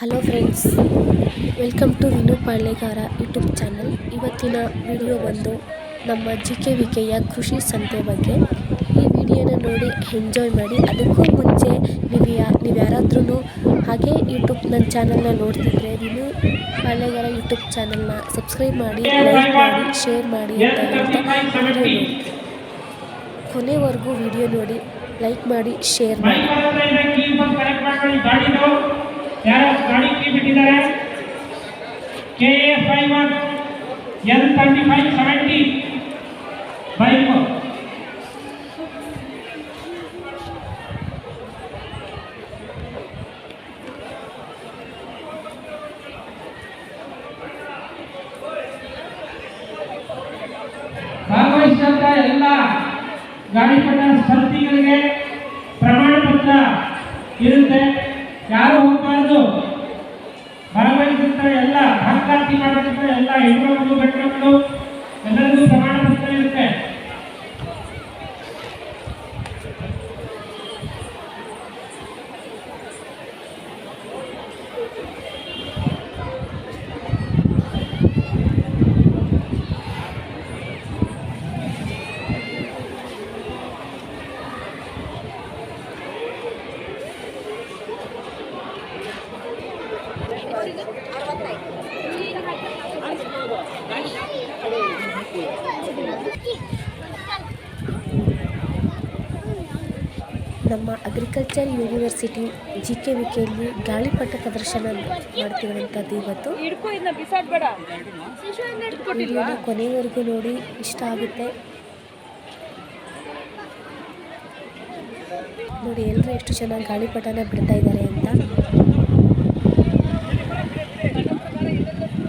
Hello friends, welcome to Vinu Palyagara YouTube channel. ಇವತ್ತಿನ video ಬಂದು ನಮ್ಮ ಜಿ ಕೆ ವಿ ಕೆಯ ಕೃಷಿ ಸಂತೆ ಬಗ್ಗೆ. ಈ ವಿಡಿಯೋನ ನೋಡಿ ಎಂಜಾಯ್ ಮಾಡಿ. ಅದಕ್ಕೂ ಮುಂಚೆ ನೀವು ಯಾ, ನೀವು ಯಾರಾದ್ರೂ ಹಾಗೆ ಯೂಟ್ಯೂಬ್ ನನ್ನ ಚಾನಲ್ನ ನೋಡ್ತಿದ್ರೆ ವಿನು ಪಾಳ್ಯಗಾರ ಯೂಟ್ಯೂಬ್ ಚಾನಲ್ನ ಸಬ್ಸ್ಕ್ರೈಬ್ ಮಾಡಿ, ಲೈಕ್ ಮಾಡಿ, ಶೇರ್ ಮಾಡಿ ಅಂತ ಹೇಳ್ತಾ ಕೊನೆವರೆಗೂ ವಿಡಿಯೋ ನೋಡಿ, ಲೈಕ್ ಮಾಡಿ, ಶೇರ್ ಮಾಡಿ. ಕೀ ಬಂದು ಕನೆಕ್ಟ್ ಮಾಡ್ಕೊಳ್ಳಿ ಗಾಡಿದು ಯಾರೋ ಗಾಡಿ ಕೀ ಬಿಟ್ಟಿದ್ದಾರೆ K A five one agriculture university G K V ಕೆಯಲ್ಲಿ ಗಾಳಿಪಟ ಪ್ರದರ್ಶನ ಮಾಡ್ತಿರುವಂಥದ್ದು ಇವತ್ತು ವಿಡಿಯೋನ ಕೊನೆವರೆಗೂ ನೋಡಿ ಇಷ್ಟ ಆಗುತ್ತೆ. ನೋಡಿ ಎಲ್ಲರೂ ಎಷ್ಟು ಚೆನ್ನಾಗಿ ಗಾಳಿಪಟನ ಬಿಡ್ತಾ ಇದ್ದಾರೆ ಅಂತ.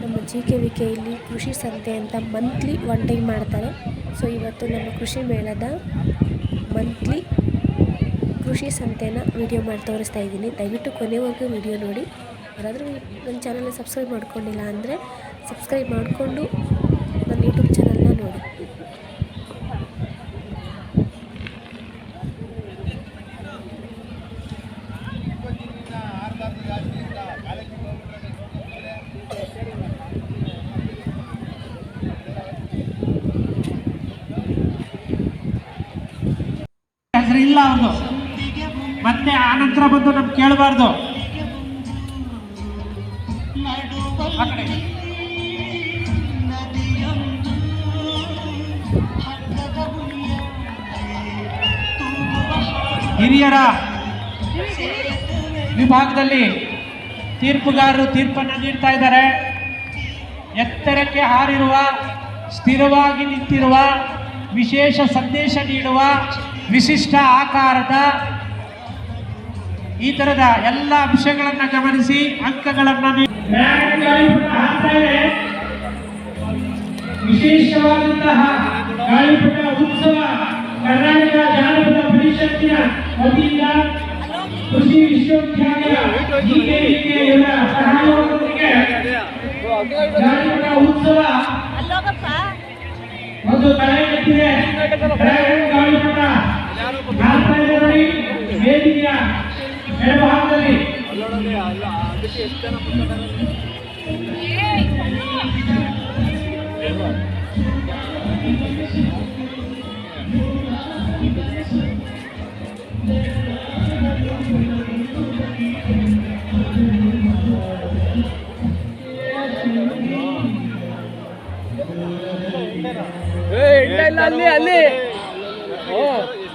ನಮ್ಮ ಜಿ ಕೆ ವಿ ಕೆಯಲ್ಲಿ ಕೃಷಿ ಸಂತೆ ಅಂತ ಮಂತ್ಲಿ ಒನ್ ಟೈಮ್ ಮಾಡ್ತಾರೆ. ಸೊ ಇವತ್ತು ನಮ್ಮ ಕೃಷಿ ಮೇಳದ ಮಂತ್ಲಿ ಕೃಷಿ ಸಂತೆನ ವಿಡಿಯೋ ಮಾಡಿ ತೋರಿಸ್ತಾ ಇದ್ದೀನಿ. ದಯವಿಟ್ಟು ಕೊನೆವರೆಗೂ ವಿಡಿಯೋ ನೋಡಿ. ಯಾರಾದರೂ ನನ್ನ ಚಾನಲ್ನ ಸಬ್ಸ್ಕ್ರೈಬ್ ಮಾಡ್ಕೊಂಡಿಲ್ಲ ಅಂದರೆ ಸಬ್ಸ್ಕ್ರೈಬ್ ಮಾಡಿಕೊಂಡು ನನ್ನ ಯೂಟ್ಯೂಬ್ ಚಾನಲ್ನ ನೋಡಿ. ಇಲ್ಲ ಅವ್ರದ್ದು ಮತ್ತೆ ಆ ನಂತರ ಬಂದು ನಮ್ಗೆ ಕೇಳಬಾರ್ದು. ಹಿರಿಯರ ವಿಭಾಗದಲ್ಲಿ ತೀರ್ಪುಗಾರರು ತೀರ್ಪನ್ನು ನೀಡ್ತಾ ಇದ್ದಾರೆ ಎತ್ತರಕ್ಕೆ ಹಾರಿರುವ, ಸ್ಥಿರವಾಗಿ ನಿಂತಿರುವ, ವಿಶೇಷ ಸಂದೇಶ ನೀಡುವ, ವಿಶಿಷ್ಟ ಆಕಾರದ ಈ ತರದ ಎಲ್ಲ ಅಂಶಗಳನ್ನು ಗಮನಿಸಿ, ಅಂಕಗಳನ್ನು ವಿಶೇಷವಾದಂತಹ ಗಾಳಿಪಟ ಉತ್ಸವ, ಕರ್ನಾಟಕ ಜಾನಪದ ಪರಿಷತ್ತಿನ ವತಿಯಿಂದ ಕೃಷಿ ವಿಶ್ವವಿದ್ಯಾಲಯ ಇವರ ಸಹಯೋಗದೊಂದಿಗೆ ಎಡಭಾಗದಲ್ಲಿ ಇಲ್ಲ ಅಲ್ಲಿ ಅಲ್ಲಿ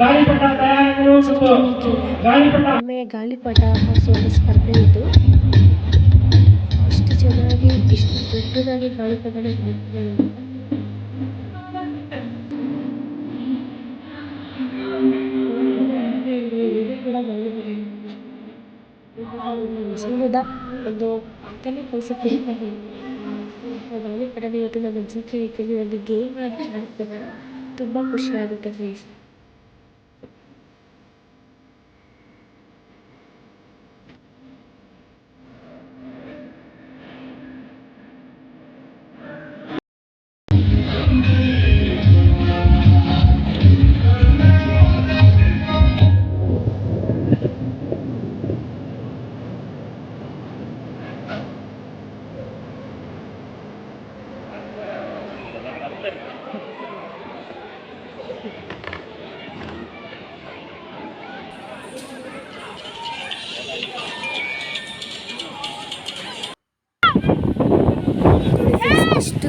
ಗಾಳಿಪಟ ಗಾಳಿಪಟ. ಒಮ್ಮೆ ಗಾಳಿಪಟ ಹಾರಿಸುವ ಸ್ಪರ್ಧೆ ಇದು ಇಷ್ಟು ಚೆನ್ನಾಗಿ, ಇಷ್ಟು ದೊಡ್ಡದಾಗಿ ಗಾಳಿಪಟ. ಸುಣ್ಣದ ಒಂದು ತಲೆ ಕಲಿಸುತ್ತೆ ಗಾಳಿಪಟದ ಇವತ್ತು ನನ್ನ ಜಿ ಕೆ ವಿ ಕೆಲಿ ಒಂದು ಗೇಮ್ ಆಡ್ತಾರೆ. ತುಂಬ ಖುಷಿ ಆಗುತ್ತೆ ಫ್ರೆಂಡ್ಸ್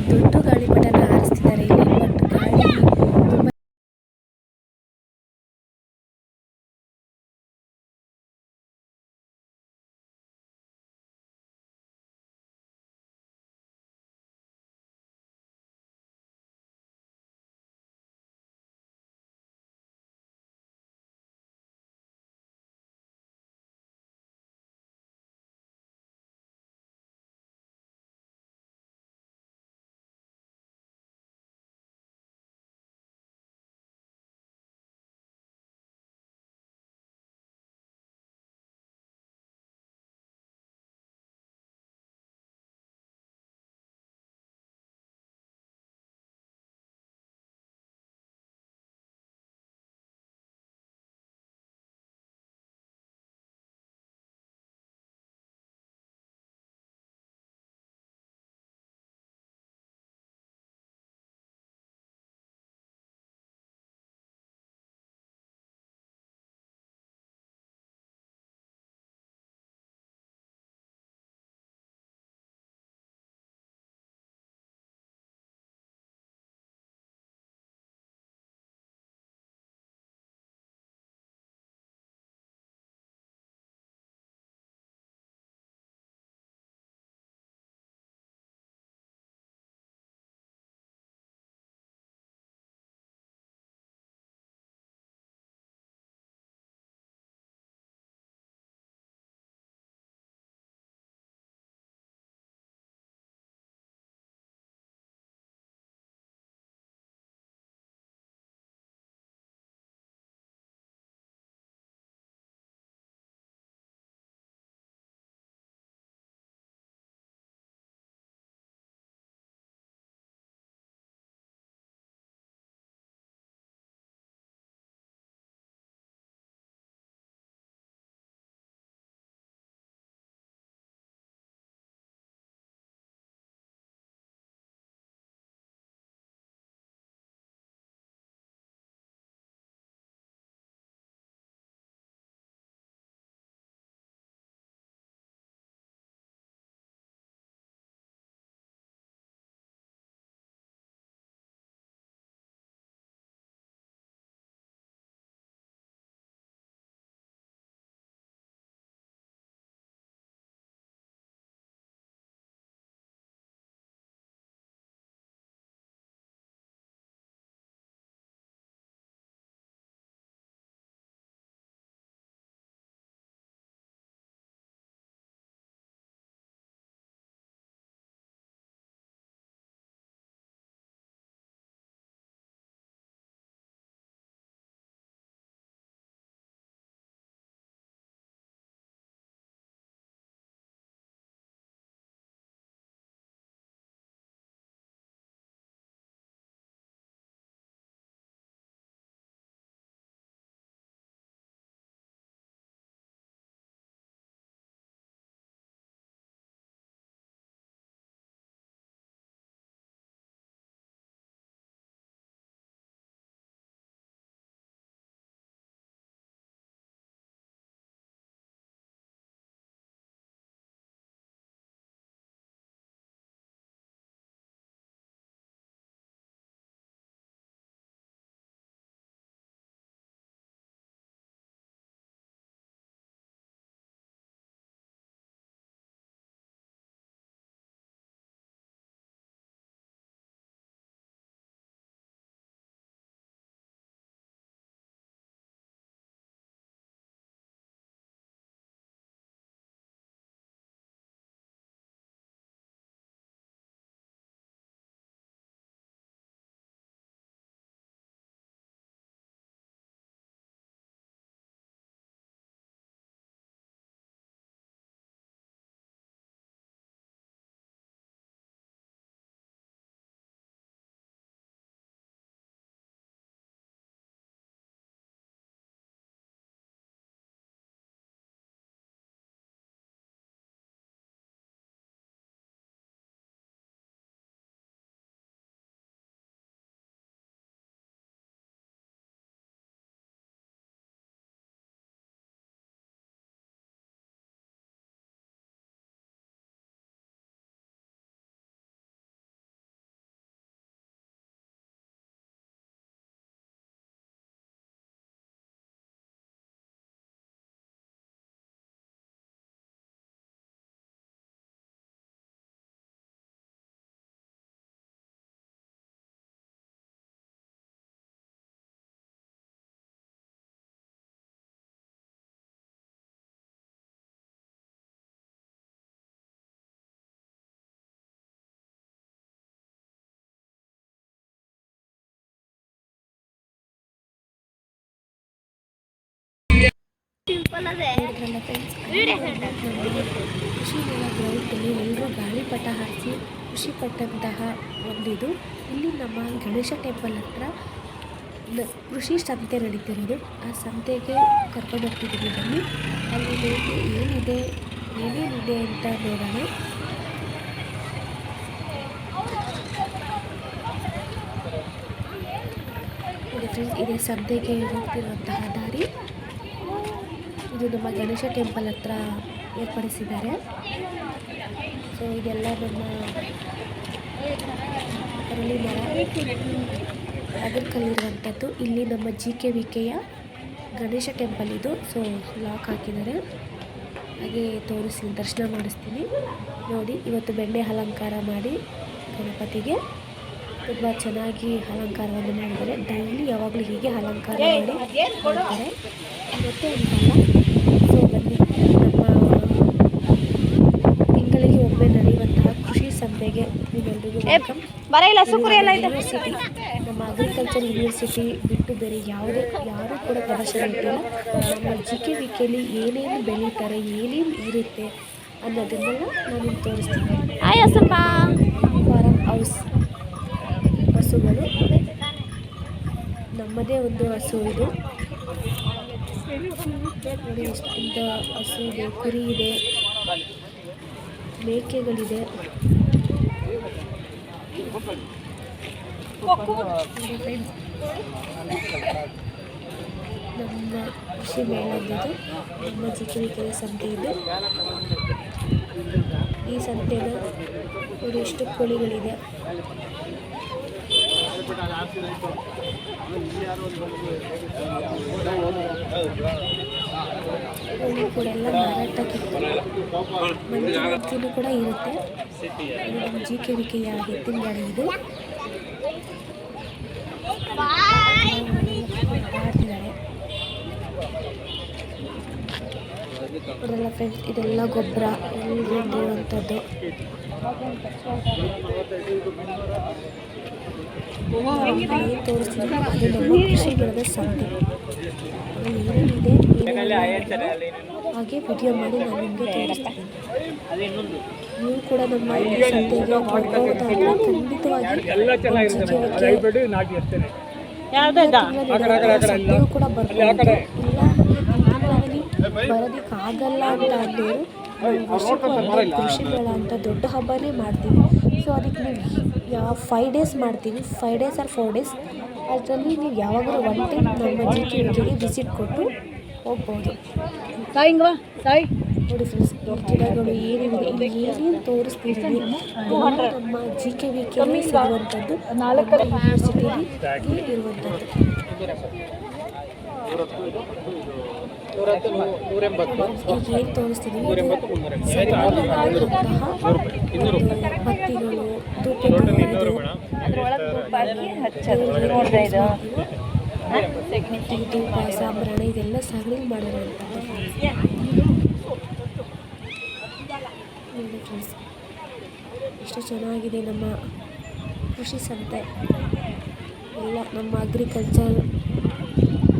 ಇವತ್ತು ದೊಡ್ಡ ಗಾಳಿ ಸಿಂಪಲ್ ಅದೇ. ಎಲ್ಲರೂ ಗಾಳಿ ಪಟ ಹಾಕಿ ಖುಷಿ ಪಟ್ಟಂತಹ ಒಂದಿದು. ಇಲ್ಲಿ ನಮ್ಮ ಗಣೇಶ ಟೆಂಪಲ್ ಹತ್ರ ಕೃಷಿ ಸಂತೆ ನಡೀತಿರೋದು. ಆ ಸಂತೆಗೆ ಕರ್ಕೊಂಡು ಹೋಗ್ತಿದ್ದೀವಿ ಬನ್ನಿ. ಅಲ್ಲಿ ಏನಿದೆ, ಏನೇನಿದೆ ಅಂತ ನೋಡೋಣ. ನೋಡಿ ಫ್ರೆಂಡ್ಸ್ ಇದೇ ಸಂತೆಗೆ ಹೋಗ್ತಿರುವಂತಹ ಇದು ನಮ್ಮ ಗಣೇಶ ಟೆಂಪಲ್ ಹತ್ರ ಏರ್ಪಡಿಸಿದ್ದಾರೆ. ಸೊ ಇದೆಲ್ಲ ನಮ್ಮ ಅರಳಿ ಮರ ಅಗರ್ಕಲ್ಲಿರುವಂಥದ್ದು ಇಲ್ಲಿ ನಮ್ಮ ಜಿ ಕೆ ವಿ ಕೆಯ ಗಣೇಶ ಟೆಂಪಲ್ ಇದು. ಸೊ ಲಾಕ್ ಹಾಕಿದ್ದಾರೆ. ಹಾಗೆ ತೋರಿಸಿ ದರ್ಶನ ಮಾಡಿಸ್ತೀನಿ. ನೋಡಿ ಇವತ್ತು ಬೆಣ್ಣೆ ಅಲಂಕಾರ ಮಾಡಿ ಗಣಪತಿಗೆ. ತುಂಬ ಚೆನ್ನಾಗಿ ಅಲಂಕಾರವನ್ನು ಮಾಡಿದ್ದಾರೆ. ಡೈಲಿ ಯಾವಾಗಲೂ ಹೀಗೆ ಅಲಂಕಾರ ಮಾಡಿ ಮಾಡ್ತಾರೆ. ಇವತ್ತೇ ಅಂತಲ್ಲ ಸೊ ಬನ್ನಿ ನಮ್ಮ ತಿಂಗಳಿಗೆ ಒಮ್ಮೆ ನಡೆಯುವಂತಹ ಕೃಷಿ ಸಂತೆಗೆ ನಿಮ್ಮೆಲ್ಲರಿಗೂ ಸುಕ್ರಿ ಎಲ್ಲ ಯೂನಿವರ್ಸಿಟಿ ನಮ್ಮ ಅಗ್ರಿಕಲ್ಚರ್ ಯೂನಿವರ್ಸಿಟಿ ಬಿಟ್ಟು ಬೇರೆ ಯಾವುದೇ ಯಾರೂ ಕೂಡ ಪ್ರದರ್ಶನ ಇಟ್ಟಿಲ್ಲ ನಮ್ಮ ಜಿ ಕೆ ವಿ ಕೆಲಿ ಏನೇನು ಬೆಳೀತಾರೆ ಏನೇನು ಇರುತ್ತೆ ಅನ್ನೋದನ್ನೆಲ್ಲ ನಾನು ತೋರಿಸ್ತೀನಿ ಫಾರಮ್ ಹೌಸ್ ಹಸುಗಳು. ನಮ್ಮದೇ ಒಂದು ಹಸು ಇದು. ನೋಡಿ ಎಷ್ಟೊಂದ ಹಸು ಇದೆ ಕುರಿ ಇದೆ ಮೇಕೆಗಳಿದೆ. ನಮ್ಮ ಕೃಷಿ ಮೇಳದ್ದು ನಮ್ಮ ಚಿಕ್ಕವಿಕೆರೆ ಸಂತೆ ಇದು ಈ ಸಂತೆನ ನೋಡಿ ಎಷ್ಟು ಕೋಳಿಗಳಿದೆ ಕೋಳಿ ಕೂಡ ಎಲ್ಲ ಮಾರಾಟಕ್ಕೆ ಮಂಚಿನೂ ಕೂಡ ಇರುತ್ತೆ. ಜಿ ಕೆ ವಿ ಕೆಯ ಎತ್ತಿನ ಗಾಡಿ ಇದು. ಅವರೆಲ್ಲ ಫ್ರೆಂಡ್ಸ್ ಇದೆಲ್ಲ ಗೊಬ್ಬರ, ಎಲ್ಲಿ ಇರುವಂಥದ್ದು ತೋರಿಸ್ತೀನಿ ಅದು ನಮ್ಮ ಕೃಷಿ ಬೆಳೆದ ಸಂತೆ ಏನೇನಿದೆ ಹಾಗೆ ವಿಡಿಯೋ ಮಾಡಿ ನಾನು ನಿಮಗೆ ತೋರಿಸ್ತೀನಿ. ನೀವು ಕೂಡ ನಮ್ಮ ಈ ಸಂತೆಗೆ ಬರ್ಬೋದಾದ್ರೆ ಖಂಡಿತವಾಗಿ ಕೂಡ ಬರ್ಬೋದು. ಬರೋದಕ್ಕಾಗಲ್ಲ ಅಂತ ಅಂದವರು ನಾವು ವರ್ಷಕ್ಕೊಮ್ಮೆ ಕೃಷಿ ಮೇಳ ಅಂತ ದೊಡ್ಡ ಹಬ್ಬನೇ ಮಾಡ್ತೀವಿ. ಸೊ ಅದಕ್ಕೆ ನೀವು ಯಾವ ಫೈವ್ ಡೇಸ್ ಮಾಡ್ತೀವಿ five days or four days ಅದರಲ್ಲಿ ನೀವು ಯಾವಾಗಲೂ ಒನ್ ಟೈಮ್ ನಮ್ಮ ಜಿ ಕೆ ವಿಸಿಟ್ ಕೊಟ್ಟು ಹೋಗ್ಬೋದು. ಸಾಯಿ ಸಾಯಿ. ನೋಡಿ ಫ್ರೆಂಡ್ಸ್ ಗಿಡಗಳು ಏನಿದೆ ಇಲ್ಲಿ ಏನೇನು ತೋರಿಸ್ತಿದ್ದೀವಿ ನಮ್ಮ ಜಿ ಕೆ ವಿ ಕೆ ಸಿಗುವಂಥದ್ದು ಯೂನಿವರ್ಸಿಟಿಲಿ ಇರುವಂಥದ್ದು. ಈಗ ತೋರಿಸ್ತಿದ್ದೀವಿ ಬತ್ತಿಗಳು ಧೂಪ ಸಾಂಬ್ರಾಣಿ ಇದೆಲ್ಲ ಸಗಣಿ ನೋಡಿ ಫ್ರೆಂಡ್ಸ್ ಎಷ್ಟು ಚೆನ್ನಾಗಿದೆ ನಮ್ಮ ಕೃಷಿ ಸಂತೆ. ಎಲ್ಲ ನಮ್ಮ ಅಗ್ರಿಕಲ್ಚರ್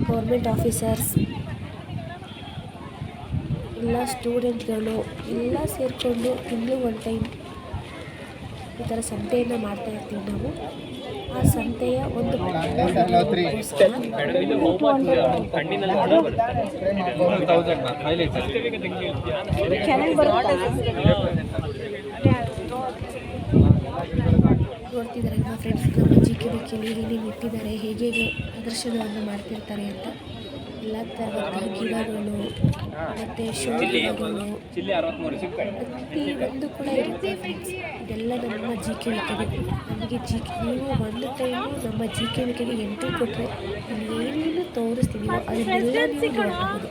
ಗೌರ್ಮೆಂಟ್ ಆಫೀಸರ್ಸ್ ಎಲ್ಲ ಸ್ಟೂಡೆಂಟ್ಗಳು ಎಲ್ಲ ಸೇರಿಕೊಂಡು ತಿಂಗಳು ಒನ್ ಟೈಮ್ ಈ ಥರ ಸಂತೆಯನ್ನು ಮಾಡ್ತಾ ಇರ್ತೀವಿ ನಾವು. ಆ ಸಂತೆಯ ಒಂದು ನೋಡ್ತಿದ್ದಾರೆ ನಮ್ಮ ಫ್ರೆಂಡ್ಸ್ ನಮ್ಮ ಜಿ ಕೆ ವಿಕೆಯಲ್ಲಿ ಏನೇನು ಇಟ್ಟಿದ್ದಾರೆ ಹೇಗೆ ಹೇಗೆ ಪ್ರದರ್ಶನವನ್ನು ಮಾಡ್ತಿರ್ತಾರೆ ಅಂತ. ಎಲ್ಲ ತರಹದ ಗಿಡಗಳು ಮತ್ತು ಶೋ ಗಿಡಗಳು ಒಂದು ಕೂಡ ಇರುತ್ತೆ ಫ್ರೆಂಡ್ಸ್ ಇದೆಲ್ಲ ನಮ್ಮ ಜಿ ಕೆ ವಿಕೆಗೆ ನಮಗೆ ಜಿ ನೀವು ಒಂದು ಟೈಮು ನಮ್ಮ ಜಿ ಕೆ ವಿಕೆಗೆ ಎಂಟ್ರಿ ಕೊಟ್ಟರೆ ಏನೇನು ತೋರಿಸ್ತೀವಿ ಅದನ್ನೆಲ್ಲ ನೀವು ನೋಡಬಹುದು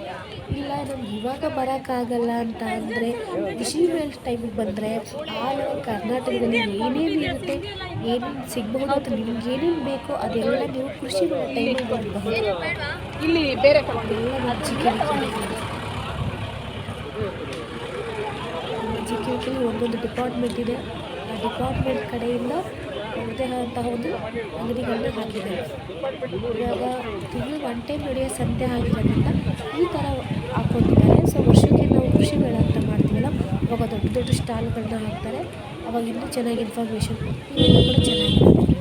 ಇಲ್ಲ ನಮ್ಗೆ ಇವಾಗ ಬರೋಕ್ಕಾಗಲ್ಲ ಅಂತ ಅಂದರೆ ಕೃಷಿ ಮೇಲ್ ಟೈಮಿಗೆ ಬಂದರೆ ಆಲ್ ಓವರ್ ಕರ್ನಾಟಕದಲ್ಲಿ ಏನೇನು ಇರುತ್ತೆ ಏನೇನು ಸಿಗಬಹುದು ಅಥವಾ ನಿಮ್ಗೆ ಏನೇನು ಬೇಕೋ ಅದೆಲ್ಲ ನೀವು ಕೃಷಿ ಟೈಮಿಗೆ ನೋಡಬಹುದು ಇಲ್ಲಿ ಬೇರೆ ತಗೊಂಡಿದ್ದೀವಿ ಒಂದೊಂದು ಡಿಪಾರ್ಟ್ಮೆಂಟ್ ಇದೆ. ಆ ಡಿಪಾರ್ಟ್ಮೆಂಟ್ ಕಡೆಯಿಂದ ಅವ್ರದ್ದೇ ಆದಂತಹ ಒಂದು ಅಂಗಡಿಗಳನ್ನ ಹಾಕಿದ್ದಾರೆ. ಇವಾಗ ತಿಂಗಳು ಒನ್ ಟೈಮ್ ನಡೆಯೋ ಸಂತೆ ಆಗಿರೋದ್ರಿಂದ ಈ ಥರ ಹಾಕ್ಕೊಟ್ಟಿದ್ದಾರೆ ಸೊ ವರ್ಷಕ್ಕೆ ನಾವು ಕೃಷಿ ಮೇಳ ಅಂತ ಮಾಡ್ತೀವಲ್ಲ, ಅವಾಗ ದೊಡ್ಡ ದೊಡ್ಡ ಸ್ಟಾಲ್ಗಳನ್ನ ಹಾಕ್ತಾರೆ. ಅವಾಗ ಇನ್ನೂ ಚೆನ್ನಾಗಿ ಇನ್ಫಾರ್ಮೇಷನ್ ಕೊಡ್ತೀವಿ. ಕೂಡ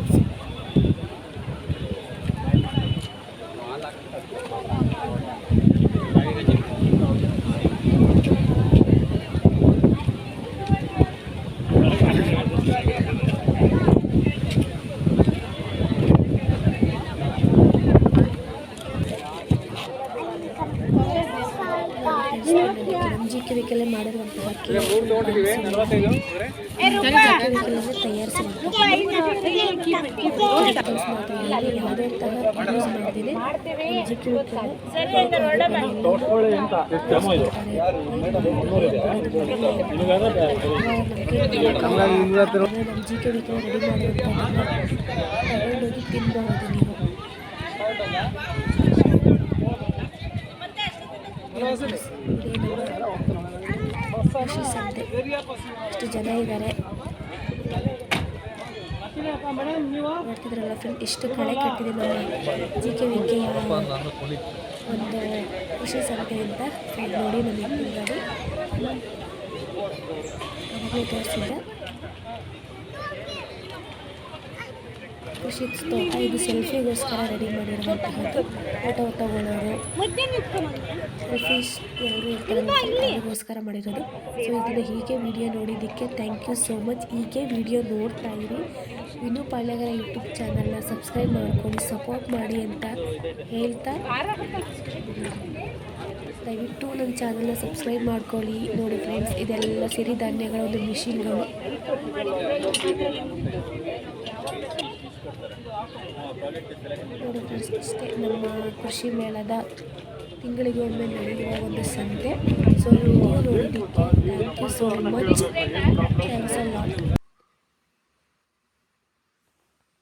ನಮ್ಮ ಜಿ ಕೆ ವಿಕೆಲ್ಲ ಮಾಡಿರುವಂತಹ ತಯಾರಿಸುವಂತಹ ಯಾವುದೇ ಯೂಸ್ ಮಾಡ್ತೀನಿ ಜಿ ಕೆ ನಮ್ಮ G K V K ready ಮಾಡಿರುವಂತಹ ತಗೊಂಡೋಗಿ ತಿನ್ನಬಹುದು ನೀವು. ಖುಷಿ ಎಷ್ಟು ಜನ ಇದ್ದಾರೆ? ನೋಡ್ತಿದ್ರಲ್ಲ ಫ್ರೆಂಡ್ ಎಷ್ಟು ಕಳೆ ಕಟ್ಟಿದೆ ನೋಡಿ. ಜಿ ಕೆ ವಿಕೆಯ ಒಂದು ಖುಷಿ ಸಂತೆ ಅಂತ ನೋಡಿ ನಮಗೆ ತೋರಿಸಿದ್ದೆ. ಖುಷಿ ತೋಟ ಇದು ಸೆಲ್ಫಿಗೋಸ್ಕರ ರೆಡಿ ಮಾಡಿರುವಂತಹದ್ದು. ಫೋಟೋ ತಗೊಳ್ಳೋರು. ಯಾರು ಇರ್ತಾರೆ ಅದಕ್ಕೋಸ್ಕರ ಮಾಡಿರೋದು. ಸೊ ಇದನ್ನು ಹೀಗೆ ವಿಡಿಯೋ ನೋಡಿದ್ದಕ್ಕೆ ಥ್ಯಾಂಕ್ ಯು ಸೋ ಮಚ್ ಹೀಗೆ ವಿಡಿಯೋ ನೋಡ್ತಾ ಇರಿ. ಇನ್ನೂ ಪಾಳ್ಯಗರ ಯೂಟ್ಯೂಬ್ ಚಾನಲ್ನ ಸಬ್ಸ್ಕ್ರೈಬ್ ಮಾಡ್ಕೊಂಡು ಸಪೋರ್ಟ್ ಮಾಡಿ ಅಂತ ಹೇಳ್ತಾ ದಯವಿಟ್ಟು ನನ್ನ ಚಾನಲ್ನ ಸಬ್ಸ್ಕ್ರೈಬ್ ಮಾಡ್ಕೊಳ್ಳಿ. ನೋಡಿ ಫ್ರೆಂಡ್ಸ್ ಇದೆಲ್ಲ ಸಿರಿಧಾನ್ಯಗಳ ಒಂದು ಮಿಷಿನ್ಗಳು ನೋಡಿ ಫ್ರೆಂಡ್ಸ್ ಇಷ್ಟೇ ನಮ್ಮ ಕೃಷಿ ಮೇಳದ ತಿಂಗಳಿಗೆ ಒಮ್ಮೆ ನಡೆಯುವ ಒಂದು ಸಂತೆ. ಸೊ ವಿಡಿಯೋ ನೋಡಿದ್ದಕ್ಕೆ thank you so much thanks a